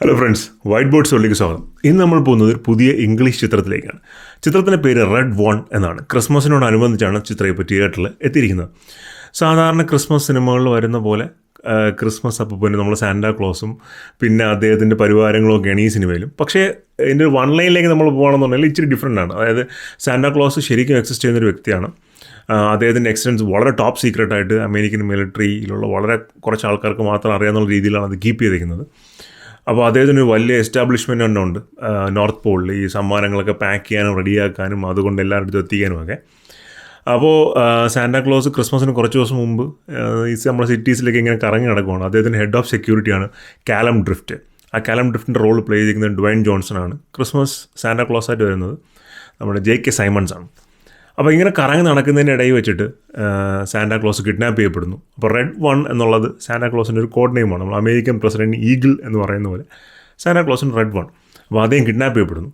Hello friends white board ഷോയിലേക്ക് സ്വാഗതം. ഇന്ന് നമ്മൾ പോകുന്നത് ഒരു പുതിയ ഇംഗ്ലീഷ് ചിത്രത്തിലേക്കാണ്. ചിത്രത്തിന്റെ പേര് റെഡ് വോൺ എന്നാണ്. ക്രിസ്മസിനോടനുബന്ധിച്ചാണ് ചിത്രം ഇപ്പോൾ തിയേറ്ററിൽ എത്തിയിരിക്കുന്നത്. സാധാരണ ക്രിസ്മസ് സിനിമകളിൽ വരുന്ന പോലെ ക്രിസ്മസ് അപ്പോൾ പിന്നെ നമ്മൾ സാന്റാ ക്ലോസും പിന്നെ അദ്ദേഹത്തിന്റെ പരിവാരങ്ങളും ഒക്കെയാണ് ഈ സിനിമയിലും. പക്ഷേ ഇതിന്റെ വൺ ലൈനിലേക്ക് നമ്മൾ പോകുകയാണെന്നുണ്ടെങ്കിൽ ഇച്ചിരി ഡിഫറെന്റ് ആണ്. അതായത് സാന്റാ ക്ലോസ് ശരിക്കും എക്സിസ്റ്റ് ചെയ്യുന്നൊരു വ്യക്തിയാണ്. അദ്ദേഹത്തിന്റെ എക്സിഡൻസ് വളരെ ടോപ്പ് സീക്രട്ടായിട്ട് അമേരിക്കൻ മിലിറ്ററിയിലുള്ള വളരെ കുറച്ച് ആൾക്കാർക്ക് മാത്രം അറിയാവുന്ന രീതിയിലാണ് അത് കീപ്പ് ചെയ്തിരിക്കുന്നത്. അപ്പോൾ അദ്ദേഹത്തിന് വലിയ എസ്റ്റാബ്ലിഷ്മെന്റ് തന്നെ ഉണ്ട്. നോർത്ത് പോളിൽ ഈ സമ്മാനങ്ങളൊക്കെ പാക്ക് ചെയ്യാനും റെഡിയാക്കാനും അതുകൊണ്ട് എല്ലാവരുടെ അടുത്തും എത്തിക്കാനും ഒക്കെ. അപ്പോൾ സാന്റാക്ലോസ് ക്രിസ്മസിന് കുറച്ച് ദിവസം മുമ്പ് ഈ നമ്മുടെ സിറ്റീസിലേക്ക് ഇങ്ങനെ കറങ്ങി നടക്കുകയാണ് അദ്ദേഹത്തിന് ഹെഡ് ഓഫ് സെക്യൂരിറ്റിയാണ് കാലം ഡ്രിഫ്റ്റ് ആ കാലം ഡ്രിഫ്റ്റിന്റെ റോൾ പ്ലേ ചെയ്തിരിക്കുന്നത് ഡ്വൈൻ ജോൺസൺ ആണ്. ക്രിസ്മസ് സാന്റാക്ലോസ് ആയിട്ട് വരുന്നത് നമ്മുടെ ജെ കെ സൈമൺസ് ആണ്. അപ്പോൾ ഇങ്ങനെ കറങ്ങി നടക്കുന്നതിന്റെ ഇടയിൽ വെച്ചിട്ട് സാന്റാക്ലോസ് കിഡ്നാപ്പ് ചെയ്യപ്പെടുന്നു. അപ്പോൾ റെഡ് വൺ എന്നുള്ളത് സാന്റാക്ലോസിന്റെ ഒരു കോഡ് നെയിമാണ് നമ്മൾ അമേരിക്കൻ പ്രസിഡന്റ് ഈഗിൾ എന്ന് പറയുന്ന പോലെ സാന്റാക്ലോസിന് റെഡ് വൺ അപ്പോൾ അദ്ദേഹം കിഡ്നാപ്പ് ചെയ്യപ്പെടുന്നു.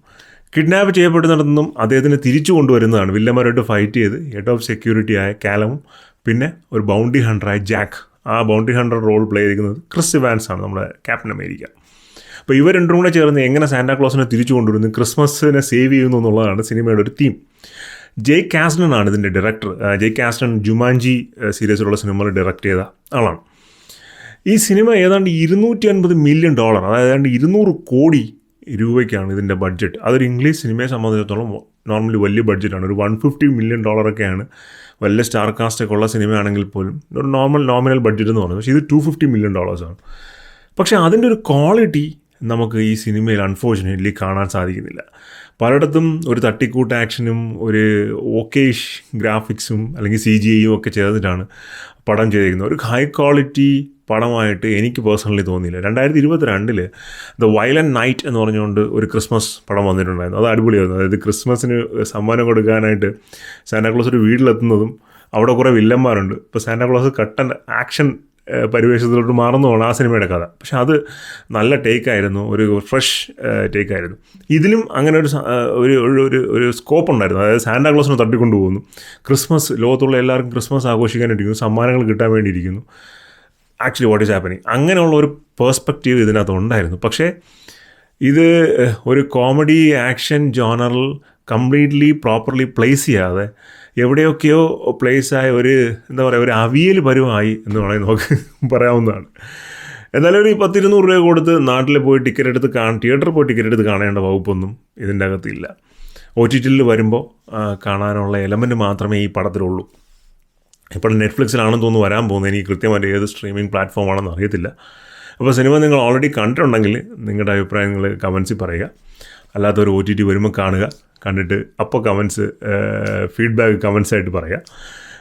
കിഡ്നാപ്പ് ചെയ്യപ്പെടുന്നിടത്തുനിന്നും അദ്ദേഹത്തിന് തിരിച്ചു കൊണ്ടുവരുന്നതാണ്. വില്ലന്മാരായിട്ട് ഫൈറ്റ് ചെയ്ത് ഹെഡ് ഓഫ് സെക്യൂരിറ്റി ആയ കാലമും പിന്നെ ഒരു ബൗണ്ടി ഹണ്ടറായ ജാക്ക് ആ ബൗണ്ടറി ഹണ്ടർ റോൾ പ്ലേ ചെയ്തിരിക്കുന്നത് ക്രിസ് ഇവാൻസ് ആണ് നമ്മുടെ ക്യാപ്റ്റൻ അമേരിക്ക അപ്പോൾ ഇവർ രണ്ടും കൂടെ ചേർന്ന് എങ്ങനെ സാന്റാക്ലോസിനെ തിരിച്ചു കൊണ്ടുവരുന്നു ക്രിസ്മസിനെ സേവ് ചെയ്യുന്നു എന്നുള്ളതാണ് സിനിമയുടെ ഒരു തീം ജയ് കാസ്റ്റൺ ആണ് ഇതിന്റെ ഡയറക്ടർ ജെയ് കാസ്റ്റൺ ജുമാൻജി സീരീസിലുള്ള സിനിമകൾ ഡയറക്റ്റ് ചെയ്ത ആളാണ്. ഈ സിനിമ ഏതാണ്ട് ഇരുന്നൂറ്റി അൻപത് മില്യൺ ഡോളർ അതായത് ഏതാണ്ട് ഇരുന്നൂറ് കോടി രൂപയ്ക്കാണ് ഇതിന്റെ ബഡ്ജറ്റ് അതൊരു ഇംഗ്ലീഷ് സിനിമയെ സംബന്ധിച്ചിടത്തോളം നോർമലി വലിയ ബഡ്ജറ്റാണ് ഒരു വൺ ഫിഫ്റ്റി മില്യൺ ഡോളറൊക്കെയാണ് വലിയ സ്റ്റാർ കാസ്റ്റ് ഒക്കെ ഉള്ള സിനിമയാണെങ്കിൽ പോലും ഒരു നോർമൽ നോമിനൽ ബഡ്ജറ്റ് എന്ന് പറയുന്നത്. പക്ഷേ ഇത് ടു ഫിഫ്റ്റി മില്യൺ ഡോളേഴ്സാണ് പക്ഷേ അതിന്റെ ഒരു ക്വാളിറ്റി നമുക്ക് ഈ സിനിമയിൽ അൺഫോർച്ചുനേറ്റ്ലി കാണാൻ സാധിക്കുന്നില്ല. പലയിടത്തും ഒരു തട്ടിക്കൂട്ട് ആക്ഷനും ഒരു ഓക്കേഷ് ഗ്രാഫിക്സും അല്ലെങ്കിൽ സി ജി ഐയും ഒക്കെ ചേർന്നിട്ടാണ് പടം ചെയ്തിരിക്കുന്നത്. ഒരു ഹൈ ക്വാളിറ്റി പടമായിട്ട് എനിക്ക് പേഴ്സണലി തോന്നിയില്ല. രണ്ടായിരത്തി ഇരുപത്തി രണ്ടിൽ ദ വയലന്റ് നൈറ്റ് എന്ന് പറഞ്ഞുകൊണ്ട് ഒരു ക്രിസ്മസ് പടം വന്നിട്ടുണ്ടായിരുന്നു. അത് അടിപൊളിയായിരുന്നു. അതായത് ക്രിസ്മസിന് സമ്മാനം കൊടുക്കാനായിട്ട് സാന്റാക്ലോസ് ഒരു വീട്ടിലെത്തുന്നതും അവിടെ കുറേ വില്ലന്മാരുണ്ട് ഇപ്പോൾ സാന്റാക്ലോസ് കട്ടൻ ആക്ഷൻ പരിവേഷത്തിലോട്ട് മാറുന്നതാണ് ആ സിനിമയുടെ കഥ. പക്ഷെ അത് നല്ല ടേക്കായിരുന്നു ഒരു ഫ്രഷ് ടേക്കായിരുന്നു. ഇതിലും അങ്ങനെ ഒരു ഒരു ഒരു ഒരു സ്കോപ്പ് ഉണ്ടായിരുന്നു. അതായത് സാന്റാക്ലോസിനെ തട്ടിക്കൊണ്ടു പോകുന്നു ക്രിസ്മസ് ലോകത്തുള്ള എല്ലാവർക്കും ക്രിസ്മസ് ആഘോഷിക്കാനിരിക്കുന്നു സമ്മാനങ്ങൾ കിട്ടാൻ വേണ്ടിയിരിക്കുന്നു. ആക്ച്വലി വാട്ട് ഈസ് ഹാപ്പനിങ് അങ്ങനെയുള്ള ഒരു പേഴ്സ്പെക്റ്റീവ് ഇതിനകത്ത് ഉണ്ടായിരുന്നു. പക്ഷേ ഇത് ഒരു കോമഡി ആക്ഷൻ ജോണറിൽ കംപ്ലീറ്റ്ലി പ്രോപ്പർലി പ്ലേസ് ചെയ്യാതെ എവിടെയൊക്കെയോ പ്ലേസ് ആയ ഒരു എന്താ പറയുക ഒരു അവിയൽ പരുവമായി എന്ന് പറയുന്നത് നമുക്ക് പറയാവുന്നതാണ്. എന്നാലും ഒരു പത്തിരുന്നൂറ് രൂപ കൊടുത്ത് നാട്ടിൽ പോയി ടിക്കറ്റ് എടുത്ത് കാണാൻ തിയേറ്ററിൽ പോയി ടിക്കറ്റ് എടുത്ത് കാണേണ്ട വകുപ്പൊന്നും ഇതിന്റെ അകത്തില്ല. ഒ ടി ടിയിൽ വരുമ്പോൾ കാണാനുള്ള എലമെന്റ് മാത്രമേ ഈ പടത്തിലുള്ളൂ. ഇപ്പോൾ നെറ്റ്ഫ്ലിക്സിലാണെന്ന് തോന്നുന്നു വരാൻ പോകുന്നത് എനിക്ക് കൃത്യമായിട്ട് ഏത് സ്ട്രീമിംഗ് പ്ലാറ്റ്ഫോം ആണെന്ന് അറിയത്തില്ല. അപ്പോൾ സിനിമ നിങ്ങൾ ഓൾറെഡി കണ്ടിട്ടുണ്ടെങ്കിൽ നിങ്ങളുടെ അഭിപ്രായം നിങ്ങൾ കമൻസിൽ പറയുക. അല്ലാത്തൊരു ഒ ടി ടി വരുമ്പോൾ കാണുക. കണ്ടിട്ട് അപ്പോൾ കമൻസ് ഫീഡ്ബാക്ക് കമൻസ് ആയിട്ട് പറയാം.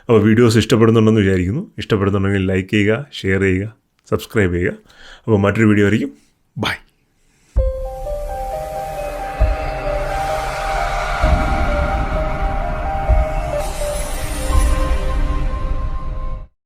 അപ്പോൾ വീഡിയോസ് ഇഷ്ടപ്പെടുന്നുണ്ടെന്ന് വിചാരിക്കുന്നു. ഇഷ്ടപ്പെടുന്നുണ്ടെങ്കിൽ ലൈക്ക് ചെയ്യുക ഷെയർ ചെയ്യുക സബ്സ്ക്രൈബ് ചെയ്യുക. അപ്പോൾ മറ്റൊരു വീഡിയോ ആയിരിക്കും. ബൈ